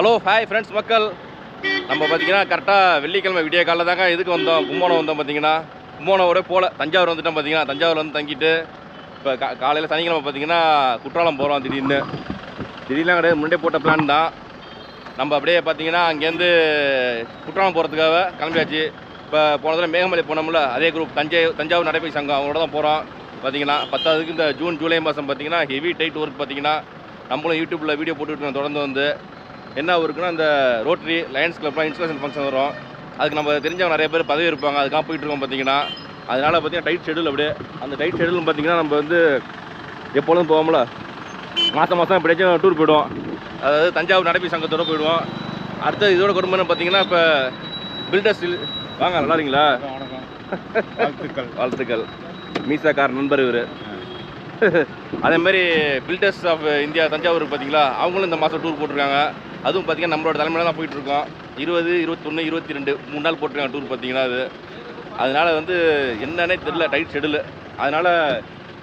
Hello hi friends மக்கள். நம்ம பார்த்தீங்கன்னா கரெக்டாக வெள்ளிக்கிழமை விடிய காலைல தாங்க எதுக்கு வந்தோம். கும்போணம் வந்தோம் பார்த்தீங்கன்னா. கும்போணோட போல. தஞ்சாவூர் வந்துட்டோம் பார்த்தீங்கன்னா. தஞ்சாவூர் வந்து தங்கிட்டு இப்போ கா காலையில் சனிக்கிழமை பார்த்தீங்கன்னா குற்றாலம் போகிறோம் திடீர்னு. திடீர்னு கிடையாது முன்னே போட்ட பிளான் தான். நம்ம அப்படியே பார்த்தீங்கன்னா அங்கேருந்து குற்றாலம் போகிறதுக்காக கிளம்பியாச்சு. இப்போ போன தடவை மேகமலை போனோம்ல அதே குரூப் தஞ்சை தஞ்சாவூர் நடைபயிற்சி சங்கம் அவங்களோட தான் போகிறோம் பார்த்தீங்கன்னா பத்தாவதுக்கு இந்த ஜூன் ஜூலை மாதம் பார்த்தீங்கன்னா ஹெவி டைட் ஒர்க் பார்த்தீங்கன்னா நம்மளும் யூடியூப்பில் வீடியோ போட்டுக்கிட்டு தொடர்ந்து வந்து. என்ன ஒர்க்குன்னா இந்த ரோட்டரி லயன்ஸ் கிளப்லாம் இன்ஸ்டலேஷன் ஃபங்க்ஷன் வரும். அதுக்கு நம்ம தெரிஞ்சவங்க நிறைய பேர் பதவி இருப்பாங்க. அதுக்கெல்லாம் போயிட்டு இருக்கோம் பார்த்தீங்கன்னா அதனால் பார்த்தீங்கன்னா டைட் ஷெடியூல் அப்படியே அந்த டைட் ஷெடியூல் பார்த்தீங்கன்னா நம்ம வந்து எப்பொழுதும் போவோம்ல மாதம் மாதம் எப்படியாச்சும் டூர் போயிடுவோம். அதாவது தஞ்சாவூர் நடைபெறும் சங்கத்தோட போயிடுவோம். அடுத்து இதோட குடும்பம் பார்த்தீங்கன்னா இப்போ பில்டர்ஸ் வாங்க நல்லா இருக்கீங்களா? வாழ்த்துக்கள். வாழ்த்துக்கள். மீசாக்கார் நண்பர் இவர். அதே மாதிரி பில்டர்ஸ் ஆஃப் இந்தியா தஞ்சாவூர் பார்த்தீங்களா அவங்களும் இந்த மாதம் டூர் போட்டிருக்காங்க. அதுவும் பார்த்திங்கன்னா நம்மளோட தலைமையில தான் போயிட்டு இருக்கோம் இருபது இருபத்தொன்று இருபத்தி ரெண்டு மூணு நாள் போட்டிருக்காங்க டூர் பார்த்தீங்கன்னா அது அதனால வந்து என்னன்னே தெரில டைட் ஷெடியூல் அதனால்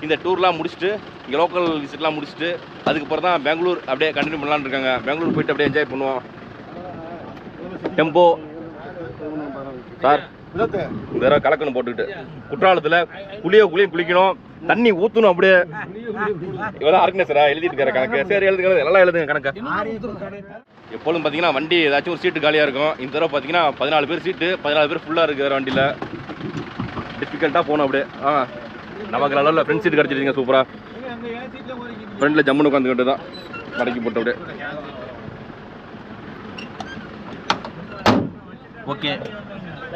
இந்த டூர்லாம் முடிச்சுட்டு இங்கே லோக்கல் விசிட்லாம் முடிச்சுட்டு அதுக்கப்புறம் தான் பெங்களூர் அப்படியே கண்டினியூ பண்ணலான்னு இருக்காங்க பெங்களூர் போயிட்டு அப்படியே என்ஜாய் பண்ணுவோம் டெம்போ சார் இந்த தடவை கலக்கணும் போட்டுக்கிட்டு. குற்றாலத்தில் குளிய குளிய குளிக்கணும். தண்ணி ஊற்றணும் அப்படியே. இவதான் ஆர்கனைசரா எழுதிட்டு இருக்காரு கணக்கு. சரி எழுதுங்க எல்லாம் எழுதுங்க கணக்கு. எப்பொழுதும் பார்த்தீங்கன்னா வண்டி ஏதாச்சும் ஒரு சீட்டு காலியாக இருக்கும். இந்த தடவை பார்த்தீங்கன்னா பதினாலு பேர் சீட்டு பதினாலு பேர் ஃபுல்லாக இருக்குது வண்டியில். டிஃபிகல்ட்டாக போகணும் அப்படியே. ஆ நமக்கு நல்ல ஃப்ரெண்ட் சீட் கிடச்சிருக்கீங்க சூப்பராக ஃப்ரெண்டில் ஜம்முன்னு உட்காந்துக்கிட்டு தான் மடக்கி போட்டு அப்படியே. ஓகே.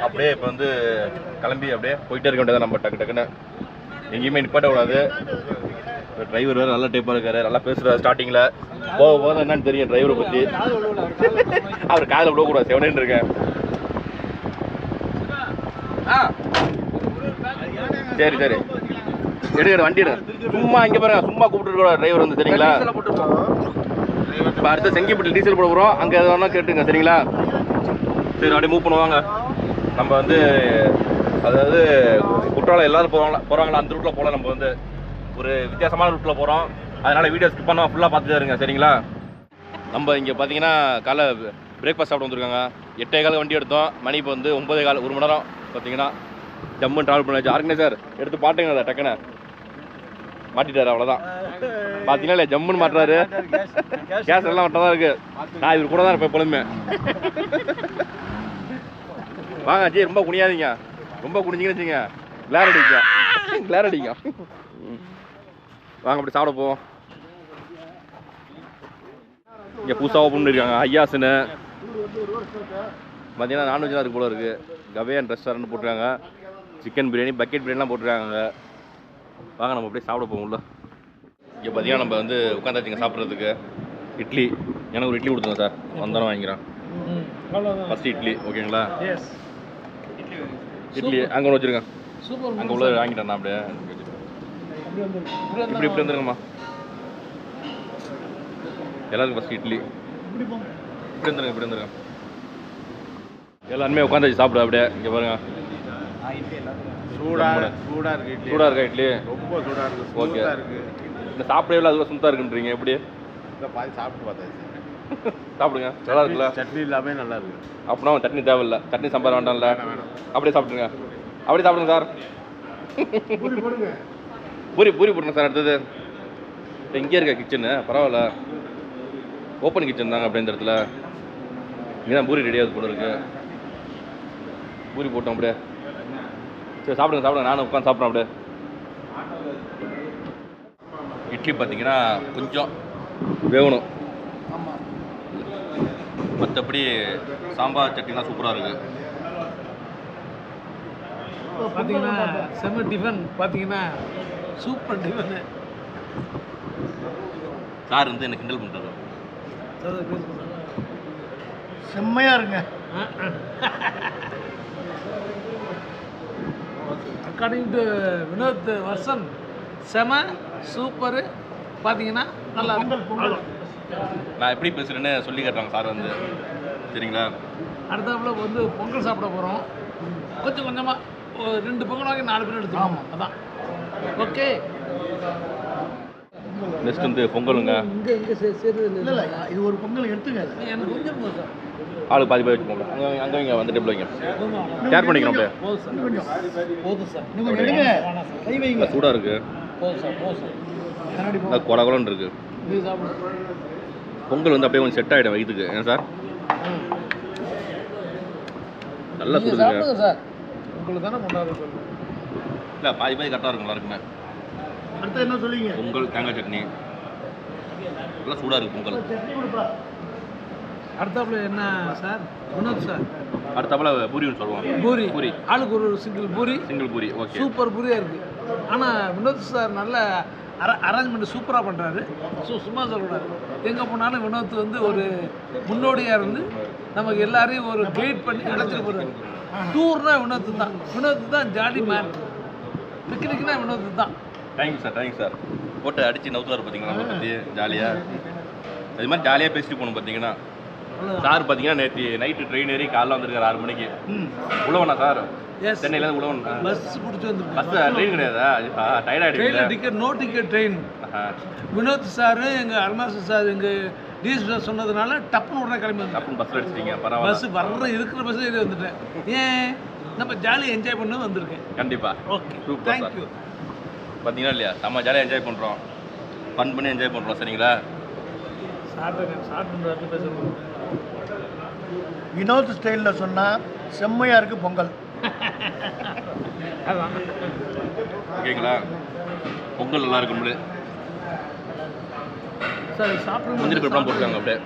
அப்படியே இப்போ வந்து கிளம்பி அப்படியே போயிட்டே இருக்க வேண்டியதான் நம்ம டக்கு டக்குன்னு. எங்கேயுமே நிப்பாட்ட கூடாது. டிரைவர் வேறு நல்ல டைப்பாக இருக்காரு. நல்லா பேசுகிறாரு ஸ்டார்டிங்கில் போக போக என்னன்னு தெரியும் டிரைவரை பற்றி அவர் காதில் விடக்கூடாது. செவனேன்னு இருக்கேன். சரி சரி. எடுக்கிற வண்டி சும்மா இங்கே பாருங்க. சும்மா கூப்பிட்டு டிரைவர் வந்து. சரிங்களா? இப்போ அடுத்து செங்கிப்பட்டி டீசல் போட போகிறோம் அங்கே எது வேணா கேட்டுங்க. சரிங்களா? சரி அப்படியே மூவ் பண்ணுவாங்க நம்ம வந்து அதாவது குற்றாலம் எல்லாரும் போகிறாங்களா போகிறாங்களா அந்த ரூட்டில் போகலாம் நம்ம வந்து ஒரு வித்தியாசமான ரூட்டில் போகிறோம் அதனால் வீடியோ ஸ்கிப் பண்ணால் ஃபுல்லாக பார்த்துட்டு இருங்க சரிங்களா? நம்ம இங்கே பார்த்தீங்கன்னா காலை பிரேக்ஃபாஸ்ட் சாப்பிட வந்திருக்காங்க. எட்டே கால வண்டி எடுத்தோம். மணி இப்போ வந்து ஒம்பதே கால் ஒரு மணி நேரம் பார்த்தீங்கன்னா ஜம்மு ட்ராவல் பண்ணாச்சு ஆர்கனைசர் எடுத்து பாட்டுங்க அதை டக்குன்னு. மாட்டிட்டாரு அவ்வளோதான் பார்த்தீங்கன்னா இல்லை ஜம்முன்னு மாட்டுறாரு. கேஸ் எல்லாம் மட்டும் தான் இருக்கு. நான் இவர் கூட தான் இருப்பேன் எப்பொழுதுமே. வாங்க ஜி ரொம்ப குனியாதீங்க. ரொம்ப குனிஞ்சிங்கன்னு வச்சுங்க கிளார் அடிக்கும் கிளார் அடிக்கும் ம். வாங்க அப்படி சாப்பிட போவோம். இங்கே புதுசாக ஓப்பன் பண்ணியிருக்காங்க ஐயாசுன்னு பார்த்தீங்கன்னா நான்வெஜ் தான் இருக்கு போல இருக்கு. கவேன் ரெஸ்டாரண்ட் போட்டிருக்காங்க. சிக்கன் பிரியாணி பக்கெட் பிரியாணிலாம் போட்டிருக்காங்க வாங்க நம்ம அப்படியே சாப்பிட போவோம் உள்ள இங்கே பார்த்தீங்கன்னா நம்ம வந்து உட்காந்தாச்சுங்க சாப்பிட்றதுக்கு. இட்லி. எனக்கு ஒரு இட்லி கொடுத்துங்க சார். வந்தாலும் வாங்கிக்கிறேன். ஃபஸ்ட்டு இட்லி. ஓகேங்களா? இட்லி அங்கே ஒன்று வச்சுருங்க சூப்பர் அங்கே உள்ள வாங்கிட்டேன் அப்படியே. இப்படி இப்படி வந்துருங்கம்மா. எல்லாருக்கும் ஃபஸ்ட் இட்லி. இப்படி வந்துருங்க இப்படி வந்துருங்க. எல்லாருமே உட்காந்து சாப்பிடு அப்படியே. இங்கே பாருங்க. சூடா சூடா இருக்கு இட்லி. சூடாக இருக்கா இட்லி? ரொம்ப சூடா இருக்கு ஓகே. சூடா இருக்கு. இந்த சாப்பிடவே இல்லை அதுக்குள்ள சுத்தா இருக்குன்றீங்க. எப்படி? பாதி சாப்பிட்டு பார்த்தாச்சு. சாப்பிடுங்க. நல்லா இருக்குல்ல சட்னி எல்லாமே நல்லா இருக்கு அப்படின்னா சட்னி தேவையில்ல. சட்னி சாம்பார் வேண்டாம்ல. அப்படியே சாப்பிடுங்க அப்படியே சாப்பிடுங்க சார். பூரி பூரி போடுங்க சார் அடுத்தது. இப்ப இங்கே இருக்க கிச்சனு பரவாயில்ல. ஓப்பன் கிச்சன் தாங்க அப்படின்ற இடத்துல. இங்கே தான் பூரி ரெடியாகுது போல இருக்கு. பூரி போட்டோம் அப்படியே. சரி சாப்பிடுங்க சாப்பிடுங்க. நானும் உட்காந்து சாப்பிட்றேன் அப்படியே. இட்லி பார்த்தீங்கன்னா கொஞ்சம் வேகணும். மற்றபடி சாம்பார் சட்னிலாம் சூப்பராக இருக்குது பார்த்தீங்கன்னா செம்ம டிஃபன் பார்த்தீங்கன்னா சூப்பர் டிஃபனு சார் வந்து எனக்கு கிண்டல் பண்ணுறாரு செம்மையாக இருங்க. அக்கார்டிங் டு வினோத் வர்சன் செம சூப்பரு பார்த்தீங்கன்னா நல்லா இருக்கு. நான் எப்படி பேசுகிறேன்னு சொல்லி காட்டுறாங்க சார் வந்து. சரிங்களா? அடுத்தாப்புல வந்து பொங்கல் சாப்பிட போகிறோம் கொஞ்சம் கொஞ்சமாக ரெண்டு பொங்கல் வாங்கி நாலு பேர் எடுத்துக்கோம் அதான். ஓகே. நெக்ஸ்ட் வந்து பொங்கலுங்க. இங்கே இங்கே சேர்றது இல்லை. இல்லை இது ஒரு பொங்கல் எடுத்துங்க எனக்கு கொஞ்சம் போதும் சார். ஆளுக்கு பாதி பாதி வச்சுக்கோங்க. அங்கே அங்கே இங்கே வந்து டேபிள் வைங்க. ஷேர் பண்ணிக்கணும் அப்படியே. போதும் சார். போதும் சார். இன்னும் கொஞ்சம் எடுங்க. கை வைங்க. சூடாக இருக்குது போதும் சார் போதும் சார். கண்ணாடி போ நல்லா கொட கொலன்னு இருக்குது பொங்கல் வந்து அப்படியே கொஞ்சம் செட் ஆகிடும் வயிற்றுக்கு ஏன் சார்? நல்லா சாப்பிடுங்க சார். உங்களுக்கு தானே கொண்டாட சொல்லுங்கள் இல்லை பாதி பாதி கரெக்டாக இருக்கும் நல்லா இருக்குங்க அடுத்து என்ன சொல்லுவீங்க? பொங்கல் தேங்காய் சட்னி. நல்லா சூடாக இருக்குது பொங்கல். அடுத்தாப்புல என்ன சார்? வினோத் சார். அடுத்தாப்புல பூரின்னு சொல்லுவோம். பூரி. பூரி. ஆளுக்கு ஒரு single puri. Single puri okay super பூரியாக இருக்குது ஆனால் வினோத் சார் நல்ல அர அரேஞ்ச்மெண்ட் சூப்பராக பண்ணுறாரு ஸோ சும்மா சொல்லக்கூடாது. எங்கே போனாலும் வினோத் வந்து ஒரு முன்னோடியாக இருந்து நமக்கு எல்லாரையும் ஒரு கைட் பண்ணி அழைச்சிட்டு போகிறாரு டூர்னா வினோத் தான். வினோத் தான் ஜாலி மேன் பிக்னிக்னா வினோத் தான். தேங்க்யூ சார் தேங்க்யூ சார் போட்டு அடித்து நவுத்துவார் பார்த்தீங்கன்னா நம்மளை பற்றி ஜாலியாக இது மாதிரி ஜாலியாக பேசிட்டு போகணும் பார்த்தீங்கன்னா சார் பார்த்தீங்கன்னா நேற்று நைட்டு ட்ரெயின் ஏறி காலைல வந்திருக்காரு ஆறு மணிக்கு. உழவனா சார். எஸ் சென்னையிலேருந்து உழவன். பஸ் பிடிச்சி வந்து பஸ் ட்ரெயின் கிடையாதா? டயர்ட் ட்ரெயினில் ஆகிடுவீங்க ticket no ticket train Vinod sir எங்கள் அல்மாஸ் சார் எங்கள் டிஎஸ் சொன்னதுனால டப்புன்னு உடனே கிளம்பி வந்துட்டேன் டப்புன்னு பஸ்ஸில் அடிச்சிட்டீங்க பரவாயில்ல. பஸ் வர்ற இருக்கிற பஸ் ஏறி வந்துட்டேன். ஏன்? நம்ம ஜாலியாக என்ஜாய் பண்ண வந்திருக்கேன். கண்டிப்பாக ஓகே Super, தேங்க்யூ பார்த்தீங்கன்னா இல்லையா? நம்ம ஜாலியாக என்ஜாய் பண்ணுறோம் ஃபன் பண்ணி என்ஜாய் பண்ணுறோம் சரிங்களா? சாப்பிட்டு சாப்பிட்டு பேசுகிறோம் வினோத் ஸ்டைலில் சொன்னால் செம்மையாக இருக்குது பொங்கல். ஓகேங்களா? பொங்கல் நல்லா இருக்கும்ல சார் சாப்பிடுங்க முந்திரி பருப்புலாம் போட்டுருக்காங்க அப்படியே.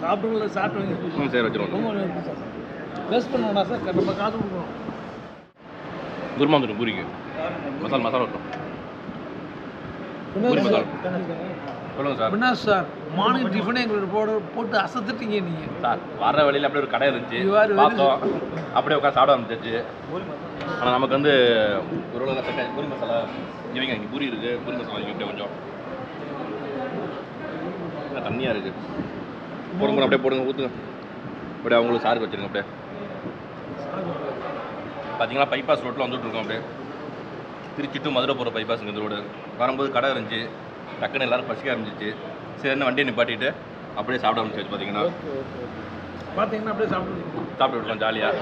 சாப்பிடுங்கள சாப்பிடுங்க. ம் சரி வச்சிருவோம். சார். வேஸ்ட் பண்ண வேணாம் சார் நம்ம காசு கொடுக்கணும் குருமா வந்துடும் பூரிக்கு. மசாலா மசாலா இருக்கும் பூரி மசாலா. சொல்லுங்கள் சார். வினோத் சார்? மார்னிங் டிஃபனே எங்களுக்கு போட போட்டு அசத்துட்டீங்க நீங்கள் சார் வர வழியில் அப்படியே ஒரு கடை இருந்துச்சு. பார்த்தோம். அப்படியே உட்காந்து சாப்பிட ஆரம்பிச்சிச்சு. ஆனால் நமக்கு வந்து ஒரு பூரி மசாலா இவங்க இங்கே பூரி இருக்குது பூரி மசாலா இங்கே அப்படியே கொஞ்சம். என்ன தண்ணியாக இருக்குது போடுங்க அப்படியே போடுங்க ஊற்றுங்க அப்படியே அவங்களுக்கு சாருக்கு வச்சுருங்க அப்படியே. பார்த்தீங்களா பைபாஸ் ரோட்டில் வந்துட்டு இருக்கோம் அப்படியே. திருச்சி டு மதுரை போகிற பைபாஸ் இந்த ரோடு வரும்போது கடை இருந்துச்சு. டக்குன்னு எல்லாரும் பசிக்க ஆரம்பிச்சிச்சு. சரின்னு வண்டியை நிப்பாட்டிட்டு அப்படியே சாப்பிட ஆரம்பிச்சிச்சு பார்த்தீங்கன்னா பார்த்தீங்கன்னா அப்படியே சாப்பிடுங்க. சாப்பிட்டு விடுவோம் ஜாலியாக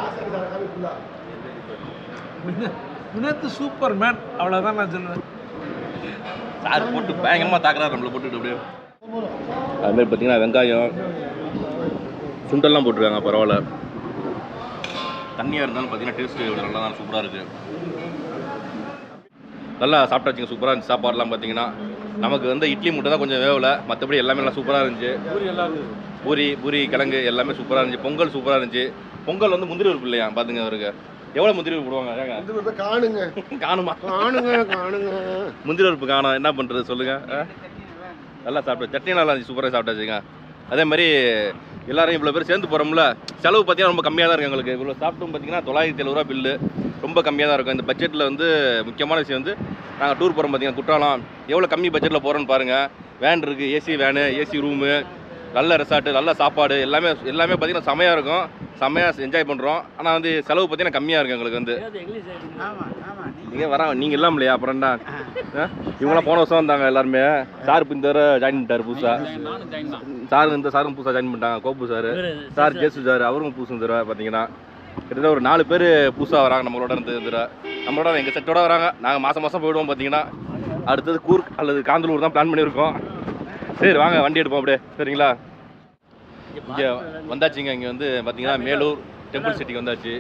வினோத் வினோத் சூப்பர் மேன் அவ்வளோதான் நான் சொல்லுவேன். சார் போட்டு பயங்கரமாக தாக்குறாரு நம்மளை போட்டுட்டு அப்படியே. அதுமாதிரி பார்த்தீங்கன்னா வெங்காயம் சுண்டெல்லாம் போட்டிருக்காங்க பரவாயில்ல. தண்ணியாக இருந்தாலும் பார்த்தீங்கன்னா டேஸ்ட்டு நல்லா தான் சூப்பராக இருக்குது நல்லா சாப்பிட்டாச்சுங்க சூப்பராக இருந்துச்சு. சாப்பாடுலாம் பார்த்தீங்கன்னா நமக்கு வந்து இட்லி மட்டும் தான் கொஞ்சம் வேவலை. மற்றபடி எல்லாமே நல்லா சூப்பராக இருந்துச்சு. பூரி பூரி கிழங்கு எல்லாமே சூப்பராக இருந்துச்சு. பொங்கல் சூப்பராக இருந்துச்சு. பொங்கல் வந்து முந்திரி பருப்பு இல்லையா? பார்த்துங்க அவருக்கு. எவ்வளோ முந்திரி பருப்பு போடுவாங்க? காணுங்க. காணுமா? காணுங்க காணுங்க. முந்திரி பருப்பு காணோம் என்ன பண்ணுறது சொல்லுங்கள் நல்லா சாப்பிட்டு சட்னி நல்லா இருந்துச்சு. சூப்பராக சாப்பிட்டாச்சுங்க அதே மாதிரி எல்லாரும் இவ்வளோ பேர் சேர்ந்து போகிறோம்ல செலவு பார்த்தீங்கன்னா ரொம்ப கம்மியாக தான் இருக்குது எங்களுக்கு. இவ்வளோ சாப்பிட்டும் பார்த்தீங்கன்னா தொள்ளாயிரத்தி எழுபது ரூபா பில்லு ரொம்ப கம்மியாக தான் இருக்கும். இந்த பட்ஜெட்டில் வந்து முக்கியமான விஷயம் வந்து நாங்கள் டூர் போகிறோம் பார்த்தீங்கன்னா குற்றாலம். எவ்வளோ கம்மி பட்ஜெட்டில் போகிறோன்னு பாருங்கள் வேன் இருக்குது ஏசி வேனு ஏசி ரூமு நல்ல ரெசார்ட்டு நல்ல சாப்பாடு எல்லாமே எல்லாமே பார்த்தீங்கன்னா செமையாக இருக்கும். செமையாக என்ஜாய் பண்ணுறோம் ஆனால் வந்து செலவு பார்த்தீங்கன்னா கம்மியாக இருக்குது எங்களுக்கு வந்து. நீங்கள் வர நீங்கள் இல்லாம இல்லையா? அப்புறம் என்ன? ஆ? இவங்களாம் போன வருஷம் வந்தாங்க எல்லாருமே. சார் இப்போ இந்த தடவை ஜாயின் பண்ணிட்டாரு புதுசாக சார் இந்த சாரும் புதுசாக ஜாயின் பண்ணிட்டாங்க. கோப்பு சார். சார் ஜேசு சார் அவரும் புதுசு தடவை பார்த்தீங்கன்னா கிட்டத்தட்ட ஒரு நாலு பேர் புதுசாக வராங்க நம்மளோட இருந்து இந்த நம்மளோட எங்கள் செட்டோட வராங்க. நாங்கள் மாதம் மாதம் போயிடுவோம் பார்த்தீங்கன்னா அடுத்தது கூர்க் அல்லது காந்தலூர் தான் பிளான் பண்ணியிருக்கோம். சரி வாங்க வண்டி எடுப்போம் அப்படியே. சரிங்களா? இங்கே வந்தாச்சுங்க. இங்கே வந்து பார்த்தீங்கன்னா மேலூர் டெம்பிள் சிட்டிக்கு வந்தாச்சு.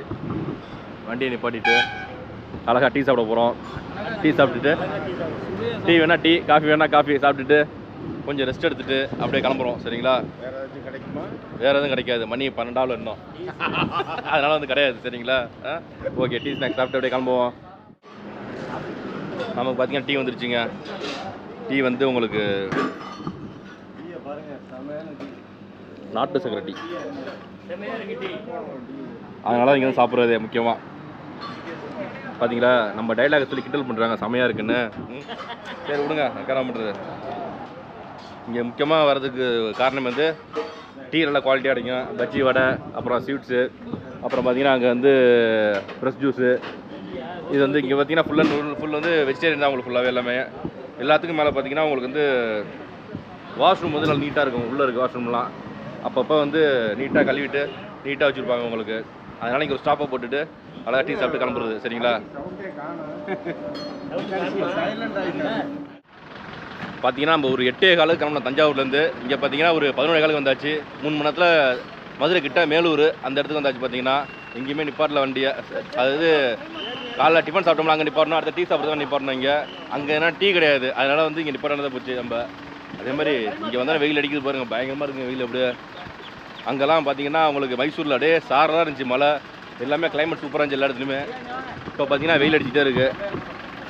வண்டியை நிப்பாட்டிட்டு அழகா டீ சாப்பிட போகிறோம் டீ சாப்பிட்டுட்டு டீ வேணா டீ காஃபி வேணா காஃபி சாப்பிட்டுட்டு கொஞ்சம் ரெஸ்ட் எடுத்துட்டு அப்படியே கிளம்புறோம் சரிங்களா? வேற ஏதாச்சும் கிடைக்குமா? வேற எதுவும் கிடைக்காது. மணி பன்னெண்டாவில் இன்னும். அதனால வந்து கிடையாது சரிங்களா? ஓகே டீ ஸ்நாக்ஸ் சாப்பிட்டு அப்படியே கிளம்புவோம். நமக்கு பார்த்தீங்கன்னா டீ வந்துருச்சுங்க. டீ வந்து உங்களுக்கு நாட்டு சக்கரை டீ. அதனால இங்கே வந்து சாப்பிட்றது முக்கியமாக பார்த்தீங்களா நம்ம டைலாக் சொல்லி கிண்டல் பண்ணுறாங்க செமையாக இருக்குன்னு. சரி விடுங்க உட்கார பண்ணுறது இங்கே முக்கியமாக வர்றதுக்கு காரணம் வந்து டீ நல்லா குவாலிட்டியாக கிடைக்கும் பஜ்ஜி வடை அப்புறம் ஸ்வீட்ஸு அப்புறம் பார்த்தீங்கன்னா அங்கே வந்து ஃப்ரெஷ் ஜூஸு இது வந்து இங்கே பார்த்தீங்கன்னா ஃபுல் அண்ட் ஃபுல் ஃபுல் வந்து வெஜிடேரியன் தான் உங்களுக்கு ஃபுல்லாகவே எல்லாமே. எல்லாத்துக்கும் மேலே பார்த்தீங்கன்னா உங்களுக்கு வந்து வாஷ்ரூம் வந்து நல்லா நீட்டாக இருக்கும். உள்ளே இருக்குது வாஷ்ரூம்லாம் அப்பப்போ வந்து நீட்டாக கழுவிட்டு நீட்டாக வச்சுருப்பாங்க உங்களுக்கு. அதனால் இங்கே ஒரு ஸ்டாப்பை போட்டுட்டு அழகாக டீ சாப்பிட்டு கிளம்புறது. சரிங்களா? பார்த்தீங்கன்னா நம்ம ஒரு எட்டே காலுக்கு கிளம்புன தஞ்சாவூர்லேருந்து இங்கே பார்த்தீங்கன்னா ஒரு பதினொரு காலுக்கு வந்தாச்சு. மூணு மணி நேரத்தில் மதுரை கிட்ட மேலூர் அந்த இடத்துக்கு வந்தாச்சு பார்த்தீங்கன்னா எங்கேயுமே நிப்பாட்டில் வண்டியை அதாவது காலைல டிஃபன் சாப்பிட்டோம்னா அங்கே நிப்பாட்டணும் அடுத்த டீ சாப்பிட்டு நிப்பாட்டணும் இங்கே. அங்கே ஏன்னா டீ கிடையாது. அதனால் வந்து இங்கே நிப்பாட்டினதை போச்சு நம்ம. அதே மாதிரி இங்கே வந்தால் வெயில் அடிக்குது பாருங்கள் பயங்கரமாக இருக்குங்க வெயில் அப்படியே. அங்கெல்லாம் பார்த்தீங்கன்னா உங்களுக்கு மைசூரில் அப்படியே சாரதாக இருந்துச்சு மழை. எல்லாமே கிளைமேட் சூப்பராக இருந்துச்சு எல்லா இடத்துலையுமே. இப்போ பார்த்தீங்கன்னா வெயில் அடிச்சுட்டே இருக்குது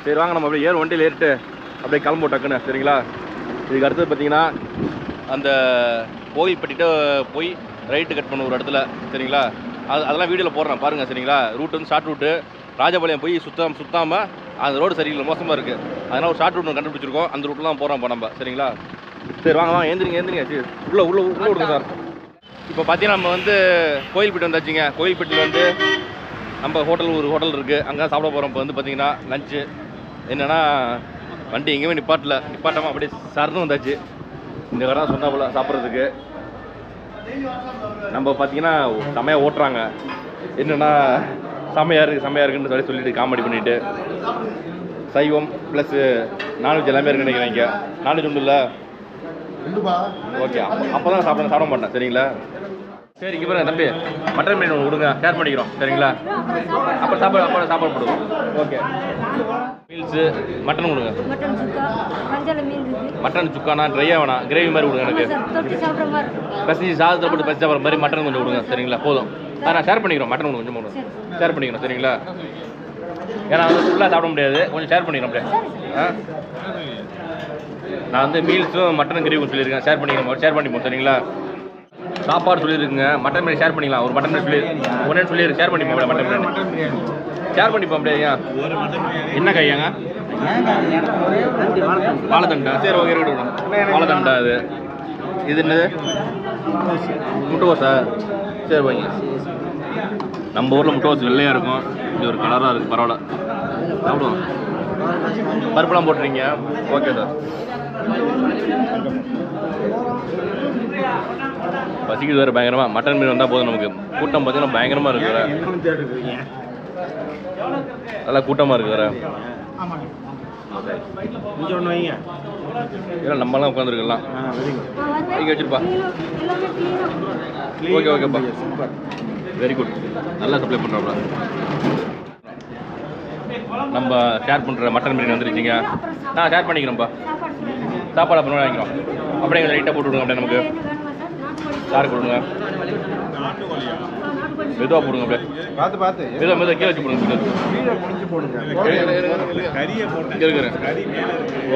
சரி வாங்க நம்ம அப்படியே ஏர் வண்டியில் ஏறிட்டு அப்படியே கிளம்புவோம் டக்குன்னு சரிங்களா? இதுக்கு அடுத்தது பார்த்தீங்கன்னா அந்த கோவில்பட்டிட்ட போய் ரைட்டு கட் பண்ண ஒரு இடத்துல சரிங்களா? அது அதெல்லாம் வீடியோவில் போடுறேன் பாருங்கள் சரிங்களா? ரூட் வந்து ஷார்ட் ரூட்டு ராஜபாளையம் போய் சுத்தாம சுத்தாமல் அந்த ரோடு சரியில்லை மோசமாக இருக்குது அதனால் ஒரு ஷார்ட் ரூட் ஒன்று கண்டுபிடிச்சிருக்கோம். அந்த ரூட்டில் தான் போகிறோம் இப்போ நம்ம சரிங்களா? சரி வாங்க வாங்க ஏந்திரிங்க ஏந்திரிங்க சரி. உள்ளே உள்ளே உள்ளே விடுங்க சார். இப்போ பார்த்தீங்கன்னா நம்ம வந்து கோயில்பட்டி வந்தாச்சுங்க. கோயில்பட்டியில் வந்து நம்ம ஹோட்டல் ஒரு ஹோட்டல் இருக்குது அங்கே சாப்பிட போகிறோம் இப்போ வந்து பார்த்தீங்கன்னா லஞ்சு என்னென்னா வண்டி எங்கேயுமே நிப்பாட்டல. நிப்பாட்டாமல் அப்படியே சரணும் வந்தாச்சு. இந்த கடை சொன்னா போல சாப்பிட்றதுக்கு. நம்ம பார்த்தீங்கன்னா செமையாக ஓட்டுறாங்க. என்னென்னா செமையாக இருக்குது செமையாக இருக்குன்னு சொல்லி சொல்லிட்டு காமெடி பண்ணிட்டு. சைவம் ப்ளஸ் நான்வெஜ் எல்லாமே இருக்குன்னு நினைக்கிறேன் இங்கே. நான்வெஜ் ஒன்றும் இல்லை. ஓகே அப்போ அப்போ தான் சாப்பிட சாப்பிட மாட்டேன் சரிங்களா? சரி இங்கே பாருங்க தம்பி. மட்டன் பிரியாணி ஒன்று கொடுங்க ஷேர் பண்ணிக்கிறோம் சரிங்களா? அப்புறம் சாப்பாடு அப்புறம் சாப்பாடு போடுவோம். ஓகே மீல்ஸு மட்டன் கொடுங்க. மட்டன் சுக்கா மஞ்சள் மீன் மட்டன் சுக்கானா ட்ரையாக வேணாம் கிரேவி மாதிரி கொடுங்க எனக்கு. பசி சாதத்தை போட்டு பசி சாப்பிட்ற மாதிரி மட்டன் கொஞ்சம் கொடுங்க சரிங்களா? போதும். ஆ நான் ஷேர் பண்ணிக்கிறோம். மட்டன் கொஞ்சம் கொஞ்சம் கொடுங்க. ஷேர் பண்ணிக்கிறோம் சரிங்களா? ஏன்னா வந்து ஃபுல்லாக சாப்பிட முடியாது. கொஞ்சம் ஷேர் பண்ணிக்கிறோம் அப்படியே. ஆ? நான் வந்து மீல்ஸும் மட்டன் கிரேவி சொல்லியிருக்கேன். ஷேர் பண்ணிக்கிறோம் ஷேர் பண்ணிப்போம் சரிங்களா? சாப்பாடு சொல்லியிருக்குங்க. மட்டன் பிரியாணி ஷேர் பண்ணிக்கலாம். ஒரு மட்டன் சொல்லி ஒன்றே சொல்லியிருக்கு. ஷேர் பண்ணிப்போம் மட்டன் பிரியாணி? ஷேர் பண்ணிப்போம் அப்படியே என்ன கையாங்க வாழைத்தண்டா சரி ஓகே இருக்கட்டும் வாழைத்தண்டா இது இது என்னது? முட்டைகோசா சரி வைங்க நம்ம ஊரில் முட்டைகோஸ் வெள்ளையாக இருக்கும். இது ஒரு கலராக இருக்குது பரவாயில்ல. சாப்பிடுவோம். பருப்புலாம் போட்டுறீங்க? ஓகே சார் பசிக்குது வேறு பயங்கரமாக மட்டன் மீன் வந்தால் போதும் நமக்கு. கூட்டம் பார்த்தீங்கன்னா பயங்கரமாக இருக்கு வேற. நல்லா கூட்டமாக இருக்கு வேறு. இல்லை நம்மலாம் உட்காந்துருக்கலாம் இங்கே வச்சிருப்பா. ஓகே ஓகேப்பா. வெரி குட் நல்லா சப்ளை பண்ணுறோம்ல நம்ம ஷேர் பண்ணுற மட்டன் பிரியாணி வந்துருக்கீங்க ஆ ஷேர் பண்ணிக்கிறோம்ப்பா சாப்பாடு அப்புறம் வாங்கிக்கிறோம். அப்படியே கொஞ்சம் லைட்டாக போட்டு விடுங்க அப்படியே நமக்கு. சார் கொடுங்க. மெதுவாக போடுங்க அப்படியே. பார்த்து பார்த்து. மெதுவாக மெதுவாக கீழே வச்சு போடுங்க கீழே முடிச்சு போடுங்க. இருக்கிறேன்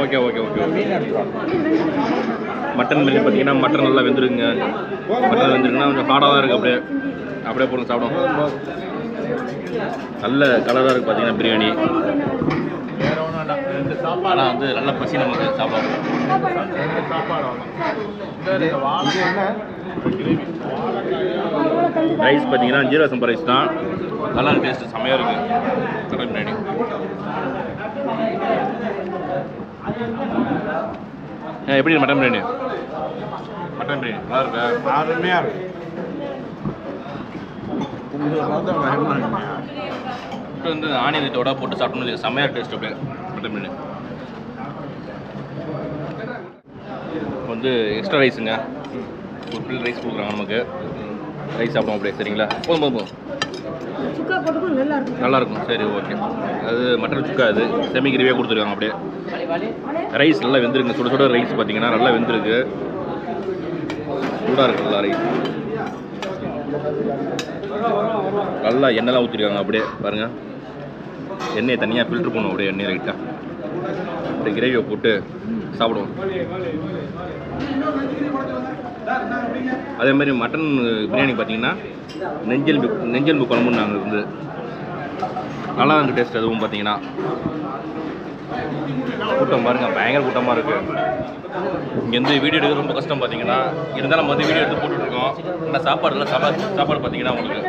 okay okay okay okay. Mutton biryani பார்த்தீங்கன்னா மட்டன் நல்லா வெந்துருக்குங்க. மட்டன் வெந்துருக்குன்னா கொஞ்சம் ஹார்டாக தான் இருக்குது அப்படியே. அப்படியே போடுங்க சாப்பிடும் நல்ல கலராக இருக்குது பார்த்தீங்கன்னா பிரியாணி. ஆனால் வந்து நல்ல பசி நமக்கு என்ன ரைஸ் பார்த்தீங்கன்னா ஜீரா சம்பா ரைஸ் தான். நல்லா டேஸ்ட் செம்மையாக இருக்குது மட்டன் பிரியாணி. எப்படி மட்டன் பிரியாணி? மட்டன் பிரியாணி நல்லா இருக்கா. அருமையாக இருக்கு. இப்போ வந்து ஆனியன் இதோட போட்டு சாப்பிட்டோம்னு செம்மையாக டேஸ்ட் அப்படியே. பிரியாணி இப்போ வந்து எக்ஸ்ட்ரா ரைஸுங்க ஒரு பில் ரைஸ் கொடுக்குறாங்க நமக்கு. ரைஸ் சாப்பிடுவோம் அப்படியே சரிங்களா? போதும் போதும் போதும். சுக்கா போட்டுக்கும் நல்லா இருக்கும் நல்லா இருக்கும் சரி ஓகே அது மட்டன் சுக்கா அது. செமி கிரேவியாக கொடுத்துருக்காங்க அப்படியே. ரைஸ் நல்லா வெந்திருக்கு சுட சுட ரைஸ் பார்த்தீங்கன்னா நல்லா வெந்திருக்கு. சூடாக இருக்கு நல்லா ரைஸ் நல்லா எண்ணெய்லாம் ஊற்றிருக்காங்க அப்படியே பாருங்கள் எண்ணெயை தனியாக ஃபில்ட்ரு பண்ணுவோம் அப்படியே எண்ணெய் லைட்டாக அப்படியே கிரேவியை போட்டு சாப்பிடுவோம். அதே மாதிரி மட்டன் பிரியாணி பார்த்தீங்கன்னா நெஞ்செலும்பு நெஞ்சல் குழம்புன்னு நாங்கள் இருந்து நல்லா இருக்கு டேஸ்ட் அதுவும் பார்த்தீங்கன்னா. கூட்டம் பாருங்கள் பயங்கர கூட்டமாக இருக்கு. இங்கேருந்து வீடியோ எடுக்க ரொம்ப கஷ்டம் பார்த்தீங்கன்னா இருந்தாலும் நம்ம வந்து வீடியோ எடுத்து போட்டுட்ருக்கோம் ஆனால் சாப்பாடுலாம் சாப்பாடு சாப்பாடு பார்த்தீங்கன்னா உங்களுக்கு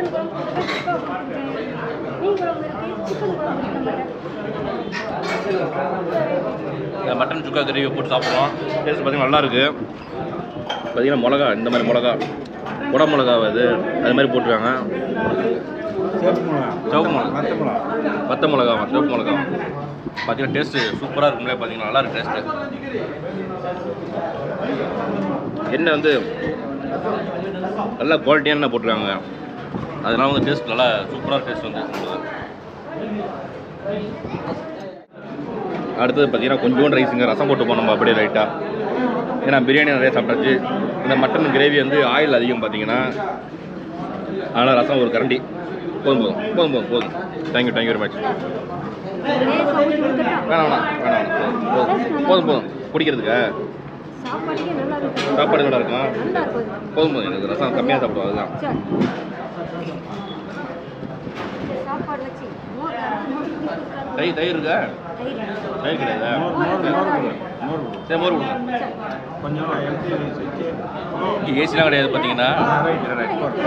இந்த மட்டன் சுக்கா கிரேவி போட்டு சாப்பிட்றோம் டேஸ்ட் பார்த்தீங்கன்னா நல்லா இருக்கு. பார்த்தீங்கன்னா மிளகா இந்த மாதிரி மிளகா. குட மிளகா அது அது மாதிரி போட்டுருக்காங்க. சிவப்பு மிளகா. சிவப்பு மிளகா. மத்த மிளகா. வத்த மிளகா சிவப்பு மிளகா. பார்த்தீங்கன்னா டேஸ்ட்டு சூப்பராக இருக்குங்களே பார்த்தீங்கன்னா நல்லா இருக்கு டேஸ்ட்டு எண்ணெய் வந்து நல்லா குவாலிட்டியான போட்டிருக்காங்க. அதனால வந்து டேஸ்ட் நல்லா சூப்பராக டேஸ்ட் வந்து. அடுத்தது பார்த்தீங்கன்னா கொஞ்சோண்டு ரைஸுங்க ரசம் போட்டு போனோம் அப்படியே லைட்டாக ஏன்னா பிரியாணி நிறைய சாப்பிட்டாச்சு. இந்த மட்டன் கிரேவி வந்து ஆயில் அதிகம் பார்த்தீங்கன்னா அதனால் ரசம் ஒரு கரண்டி. போதும் போதும் போதும் போதும் போதும். தேங்க்யூ தேங்க்யூ வெரி மச் வேணாம் வேணாம் வேணாம் போதும் போதும் போதும். குடிக்கிறதுக்கு? சாப்பாடு நல்லா இருக்கும்? போதும் போதும். எனக்கு ரசம் கம்மியாக சாப்பிடுவோம் அதுதான். தயிர் தயிர் இருக்கா தயிர். தயிர் கிடையாதா சரி மோர் கொடுங்க. சரி. கொஞ்சம் ஏசிலாம் கிடையாது பார்த்தீங்கன்னா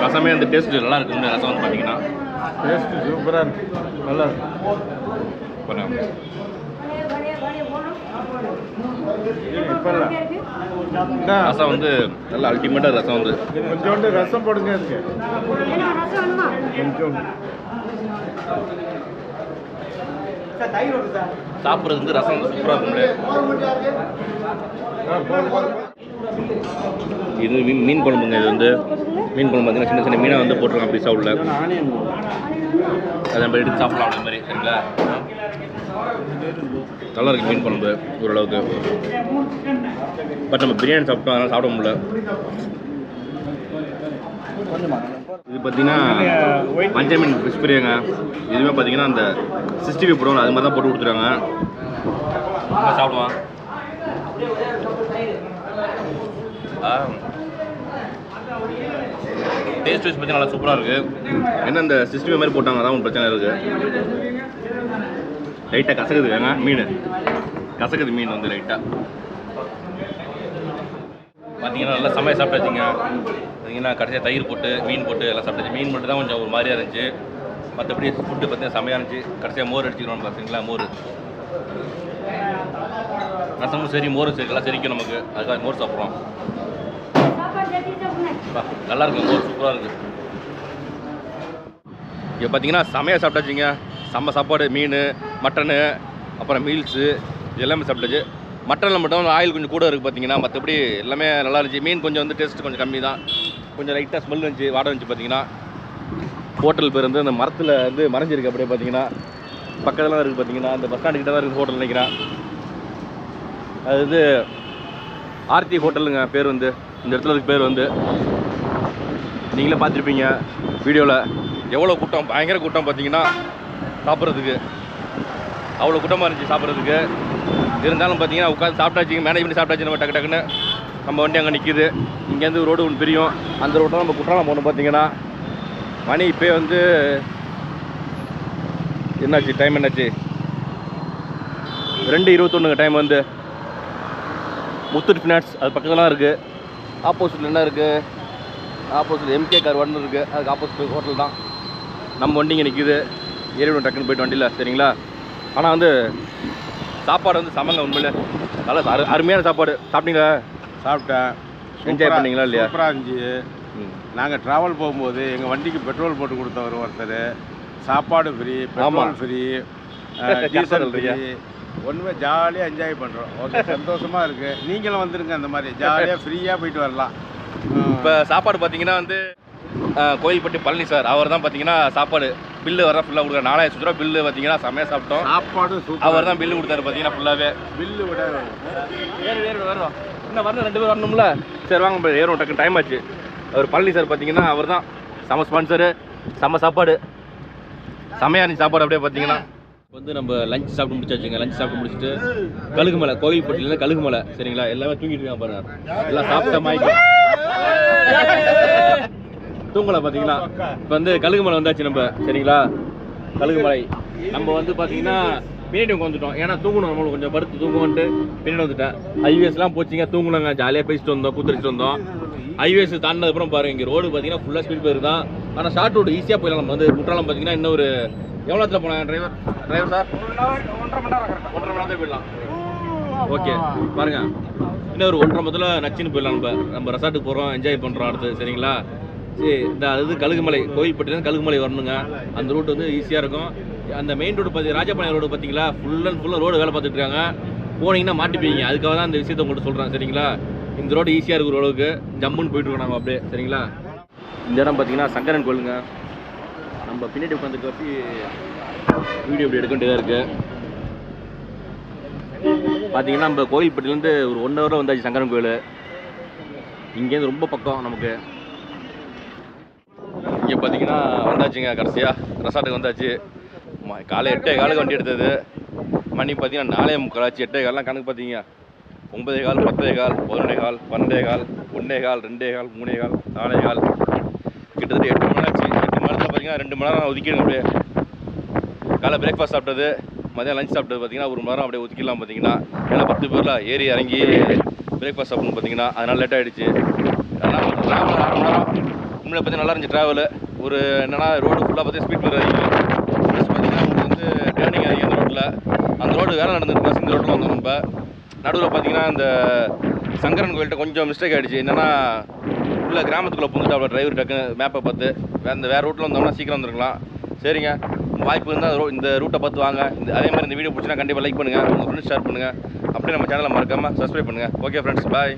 ரசமே அந்த டேஸ்ட் நல்லா இருக்கும் இந்த ரசம் வந்து பார்த்தீங்கன்னா டேஸ்ட் சூப்பராக இருக்கு. நல்லா இருக்கு. கொஞ்சம். ரசம் வந்து நல்ல அல்டிமேட்டாக ரசம் வந்து. கொஞ்சோண்டு ரசம் போடுங்க அதுக்கு என்ன ரசம் வேணுமா கொஞ்சோண்டு சாப்பிட்றது வந்து ரசம் வந்து சூப்பராக இருக்கும் இது மீன் மீன் குழம்புங்க இது வந்து மீன் குழம்பு பார்த்தீங்கன்னா சின்ன சின்ன மீனை வந்து போட்டிருக்காங்க பீஸா உள்ள அதை நம்ம எடுத்து சாப்பிடலாம் அந்த மாதிரி சரிங்களா? நல்லா இருக்கு மீன் குழம்பு ஓரளவுக்கு. பட் நம்ம பிரியாணி சாப்பிட்டோம் அதனால் சாப்பிட முடியல. இது பார்த்தீங்கன்னா மஞ்சள் மீன் ஃபிஷ் பிரியாங்க. இதுவுமே பார்த்தீங்கன்னா அந்த சிக்ஸ்டி ஃபைவ் போடுவாங்க அது மாதிரி தான் போட்டு கொடுத்துருவாங்க நம்ம சாப்பிடுவான் டேஸ்ட் வைஸ் பார்த்தீங்கன்னா நல்லா சூப்பராக இருக்குது என்ன இந்த சிக்ஸ்டி ஃபைவ் மாதிரி போட்டாங்க அதான் ஒரு பிரச்சனை இருக்குது லைட்டாக கசக்குது ஏங்க? மீன். கசக்குது மீன் வந்து லைட்டாக பார்த்தீங்கன்னா நல்லா சமையல் சாப்பிட்டாச்சுங்க. பார்த்தீங்கன்னா கடைசியாக தயிர் போட்டு மீன் போட்டு எல்லாம் சாப்பிட்டு மீன் மட்டும் தான் கொஞ்சம் ஒரு மாதிரியாக இருந்துச்சு. மற்றபடி ஃபுட்டு பார்த்தீங்கன்னா செமையாக இருந்துச்சு. கடைசியாக மோர் அடிச்சுக்கிறோம் பார்த்தீங்களா மோர். ரசமும் சரி மோரும் சரி எல்லாம் செரிக்கும் நமக்கு. அதுக்காக மோர் சாப்பிட்றோம். நல்லா இருக்கு மோர் சூப்பராக இருக்குது இங்கே பார்த்தீங்கன்னா செமையாக சாப்பிட்டாச்சுங்க. செம்ம சாப்பாடு மீன் மட்டனு அப்புறம் மீல்ஸு எல்லாமே சாப்பிட்டாச்சு. மட்டனில் மட்டும் ஆயில் கொஞ்சம் கூட இருக்குது பார்த்தீங்கன்னா மற்றபடி எல்லாமே நல்லா இருந்துச்சு. மீன் கொஞ்சம் வந்து டேஸ்ட் கொஞ்சம் கம்மி தான் கொஞ்சம் லைட்டாக ஸ்மெல் வந்துச்சு வாடை இருந்துச்சு பார்த்தீங்கன்னா ஹோட்டல் பேர் வந்து அந்த மரத்தில் வந்து மறைஞ்சிருக்கு அப்படியே பார்த்தீங்கன்னா பக்கத்தில் இருக்குது பார்த்தீங்கன்னா அந்த பஸ் ஸ்டாண்டு கிட்ட தான் இருக்குது ஹோட்டல் நினைக்கிறேன். அது வந்து ஆர்த்தி ஹோட்டலுங்க பேர் வந்து. இந்த இடத்துல இருக்க பேர் வந்து. நீங்களே பார்த்துருப்பீங்க வீடியோவில் எவ்வளோ கூட்டம் பயங்கர கூட்டம் பார்த்தீங்கன்னா சாப்பிட்றதுக்கு. அவ்வளோ கூட்டமாக இருந்துச்சு சாப்பிட்றதுக்கு. இருந்தாலும் பார்த்தீங்கன்னா உட்காந்து சாப்பிட்டாச்சு மேனேஜ் பண்ணி சாப்பிட்டாச்சு நம்ம டக்கு டக்குன்னு. நம்ம வண்டி அங்கே நிற்கிது இங்கேருந்து ரோடு ஒன்று பிரியும். அந்த ரோட்டில் நம்ம குற்றாலம் போகணும் பார்த்தீங்கன்னா மணி இப்போ வந்து என்னாச்சு டைம் என்னாச்சு? ரெண்டு இருபத்தொன்னுங்க டைம் வந்து. முத்தூட் ஃபினான்ஸ் அது பக்கத்துலாம் இருக்குது ஆப்போசிட்டில் என்ன இருக்குது ஆப்போசிட் எம்கே கார் ஒன்று இருக்குது அதுக்கு ஆப்போசிட் ஹோட்டல் தான். நம்ம வண்டி இங்கே நிற்கிது ஏறிவிடும் டக்குன்னு போயிட்டு வண்டியில் சரிங்களா? ஆனால் வந்து சாப்பாடு வந்து சமங்க உண்மையில. நல்லா அரு அருமையான சாப்பாடு. சாப்பிட்டீங்களா? சாப்பிட்டேன். Enjoy பண்ணீங்களா இல்லையா? சூப்பராக இருந்துச்சு. நாங்கள் ட்ராவல் போகும்போது எங்கள் வண்டிக்கு பெட்ரோல் போட்டு கொடுத்தவர் ஒருத்தர். சாப்பாடு free. Petrol free diesel free. ஒன்றுமே ஜாலியாக என்ஜாய் பண்ணுறோம் ஓகே சந்தோஷமாக இருக்குது நீங்களும் வந்துருங்க அந்த மாதிரி. ஜாலியாக ஃப்ரீயாக போயிட்டு வரலாம். இப்போ சாப்பாடு பார்த்தீங்கன்னா வந்து கோயில்பட்டி பழனி சார். அவர் தான் பார்த்தீங்கன்னா சாப்பாடு பில்லு வர ஃபுல்லாக கொடுக்குற நாலாயிரம் ரூபா பில்லு பார்த்தீங்கன்னா செம்மையாக சாப்பிட்டோம். சாப்பாடு சூப்பர் அவர் தான் பில்லு கொடுத்தாரு பார்த்தீங்கன்னா ஃபுல்லாகவே பில்லு விட ஏறு ஏறு வரோம் இன்னும் வரணும்? ரெண்டு பேர் வரணும்ல? சரி வாங்க போய் ஏறும் டக்கு டைம் ஆச்சு. அவர் பழனி சார் பார்த்தீங்கன்னா அவர் தான் செம ஸ்பான்சரு செம சாப்பாடு. செமையாக இருந்துச்சு சாப்பாடு அப்படியே பார்த்தீங்கன்னா வந்து நம்ம லஞ்ச் சாப்பிட்டு முடிச்சாச்சுங்க. லஞ்ச் சாப்பிட்டு முடிச்சுட்டு கழுகுமலை கழுகு கழுகுமலை சரிங்களா? எல்லாமே தூங்கிட்டு இருக்காங்க பாருங்க. எல்லாம் சாப்பிட்ட மாதிரி தூங்கலை பார்த்தீங்கன்னா இப்போ வந்து கழுகுமலை வந்தாச்சு நம்ம சரிங்களா? கழுகுமலை நம்ம வந்து பார்த்தீங்கன்னா பின்னாடி வந்துட்டோம். ஏன்னா தூங்கணும். நம்மளுக்கு கொஞ்சம் படுத்து தூங்குவோன்ட்டு பின்னாடி வந்துட்டேன். ஹைவேஸ்லாம் போச்சுங்க. தூங்கணுங்க ஜாலியாக பேசிட்டு வந்தோம். கூத்தடிச்சிட்டு வந்தோம். ஹைவேஸ் தாண்டினதுக்கப்புறம் பாருங்க இங்கே ரோடு பார்த்தீங்கன்னா ஃபுல்லாக ஸ்பீட் போயிரு தான் ஆனால் ஷார்ட் ரோடு ஈஸியாக போயிடலாம். நம்ம வந்து குற்றாலம் பார்த்தீங்கன்னா இன்னும் ஒரு எவ்வளோ நேரத்தில் போனாங்க டிரைவர் டிரைவர் சார் ஒன்றரை மணி நேரம் போயிடலாம். ஓகே பாருங்க. இன்னும் ஒரு ஒன்றரை மணி நச்சுன்னு போயிடலாம் நம்ம. நம்ம ரெசார்ட்டுக்கு போகிறோம் என்ஜாய் பண்ணுறோம் அடுத்து. சரிங்களா? சரி இந்த அது கழுகுமலை. கோயில்பட்டிலேருந்து கழுகுமலை வரணுங்க. அந்த ரூட் வந்து ஈஸியாக இருக்கும். அந்த மெயின் ரோடு பார்த்தி ராஜபாளையம் ரோடு பார்த்தீங்களா? ஃபுல் அண்ட் ஃபுல்லாக ரோடு வேலை பார்த்துட்டு இருக்காங்க. போனீங்கன்னா மாட்டிப்பீங்க. அதுக்காக தான் இந்த விஷயத்தை உங்கள்கிட்ட சொல்கிறேன் சரிங்களா? இந்த ரோடு ஈஸியாக இருக்கிற அளவுக்கு ஜம்முன்னு போயிட்டு இருக்கோம் நாங்கள் அப்படியே சரிங்களா? இந்த இடம் பார்த்தீங்கன்னா சங்கரன் கோயிலுங்க. நம்ம பின்னாடி உட்காந்து காப்பி வீடியோ இப்படி எடுக்க வேண்டியதாக இருக்குது பார்த்தீங்கன்னா நம்ம கோயில்பட்டிலேருந்து ஒரு ஒன் ஹவரில் வந்தாச்சு சங்கரன் கோயில். இங்கேருந்து ரொம்ப பக்கம் நமக்கு. இங்கே பார்த்தீங்கன்னா வந்தாச்சுங்க கடைசியாக ரெசார்ட்டுக்கு வந்தாச்சு. காலை எட்டே காலுக்கு வண்டி எடுத்தது. மணி பார்த்தீங்கன்னா நாலே முக்கால் ஆச்சு. எட்டே கால்லாம் கணக்கு பார்த்தீங்க. ஒன்பதே கால் பத்தே கால் பதினொன்றே கால் பன்னெண்டே கால் ஒன்றே கால் ரெண்டே கால் மூணே கால் நாலே கால். கிட்டத்தட்ட எட்டு மணி நேரம் ஆச்சு. எட்டு மணி நேரத்தில் பார்த்தீங்கன்னா ரெண்டு மணி நேரம் ஒதுக்கிடுங்க அப்படியே. காலை பிரேக்ஃபாஸ்ட் சாப்பிட்டது. மதியம் லஞ்ச் சாப்பிட்டது பார்த்தீங்கன்னா ஒரு மணி நேரம் அப்படியே ஒதுக்கிடலாம் பார்த்தீங்கன்னா. ஏன்னா பத்து பேரில் ஏறி இறங்கி பிரேக்ஃபாஸ்ட் சாப்பிடணும் பார்த்தீங்கன்னா. அதனால் லேட் ஆகிடுச்சு ஆனால் ஒரு ட்ராவல் அரை மணி நேரம். உண்மையில பார்த்தீங்கன்னா நல்லா இருந்துச்சு ட்ராவல் ஒரு என்னென்னா ரோடு ஃபுல்லாக பார்த்தீங்கன்னா ஸ்பீட் பிரேக் அதிகம் வந்து டேர்னிங் அந்த ரோட்டில் அந்த ரோடு வேலை நடந்துருக்கா சிந்த இந்த ரோட்டில் வந்தோம் நம்ம. நடுவில் பார்த்தீங்கன்னா இந்த சங்கரன் கோயில்கிட்ட கொஞ்சம் மிஸ்டேக் ஆகிடுச்சு என்னென்னா உள்ள கிராமத்துக்குள்ளே புந்துட்டு அவ்வளோ டிரைவர் டக்குன்னு மேப்பை பார்த்து. வேறு அந்த வேறு ரூட்டில் வந்தோம்னா சீக்கிரம் வந்துருக்கலாம். சரிங்க. வாய்ப்பு இருந்தால் ரோ இந்த ரூட்டை பார்த்து வாங்க. இந்த அதே மாதிரி இந்த வீடியோ பிடிச்சினா கண்டிப்பாக லைக் பண்ணுங்கள் உங்கள் ஃப்ரெண்ட்ஸ் ஷேர் பண்ணுங்கள் அப்படியே நம்ம சேனலை மறக்காமல் சப்ஸ்கிரைப் பண்ணுங்கள் ஓகே ஃப்ரெண்ட்ஸ் பாய்